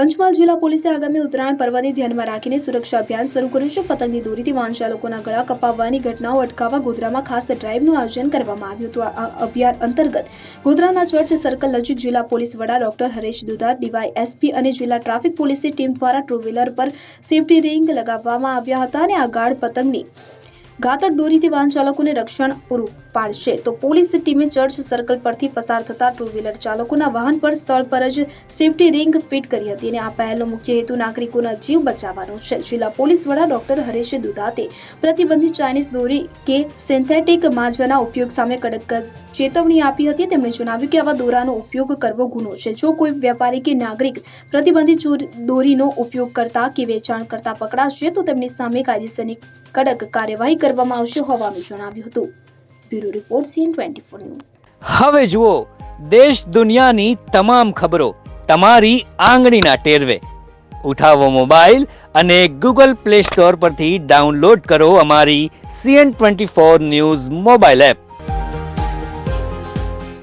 પંચમહાલ જિલ્લા પોલીસે આગામી ઉત્તરાયણ પર્વને ધ્યાનમાં રાખીને સુરક્ષા અભિયાન શરૂ કર્યું છે. પતંગની દોરીથી વાહન લોકોના ગળા કપાવવાની ઘટનાઓ અટકાવવા ગોધરામાં ખાસ ડ્રાઇવનું આયોજન કરવામાં આવ્યું હતું. આ અભિયાન અંતર્ગત ગોધરાના ચર્ચ સર્કલ નજીક જિલ્લા પોલીસ વડા ડોક્ટર હરેશ દુધાર, ડીવાયએસપી અને જિલ્લા ટ્રાફિક પોલીસની ટીમ દ્વારા ટુ વ્હીલર પર સેફટી રિંગ લગાવવામાં આવ્યા હતા અને આ ગાર્ડ પતંગની ઘાતક દોરીથી વાહન ચાલકોને રક્ષણ પૂરું પાડશે. તો પોલીસ ટીમે ચર્ચ સર્કલ પરથી પસાર થતા ટુ વ્હીલર ચાલકોના વાહન પર સ્થળ પર જ સેફટી રિંગ ફિટ કરી હતી અને આ પહેલનો મુખ્ય હેતુ નાગરિકોના જીવ બચાવવાનો છે. જિલ્લા પોલીસ વડા ડોક્ટર હરેશ દુધાતે પ્રતિબંધિત ચાઇનીઝ દોરી કે સિન્થેટિક માંજવાના ઉપયોગ સામે કડક ચેતવણી આપી હતી. તેમણે જણાવ્યું કે આવા દોરાનો ઉપયોગ કરવો ગુનો છે. જો કોઈ વેપારી કે નાગરિક પ્રતિબંધિત દોરીનો ઉપયોગ કરતા કે વેચાણ કરતા પકડાશે, તો તેમની સામે કાયદેસરની કડક કાર્યવાહી કરવામાં આવશે હોવાનું જણાવ્યું હતું. Bureau report, CN twenty four news. હવે જુઓ, દેશ દુનિયાની તમામ ખબરો તમારી આંગળીના ટેરવે. ઉઠાવો મોબાઈલ અને ગૂગલ પ્લે સ્ટોર પરથી ડાઉનલોડ કરો અમારી CN twenty four news mobile app.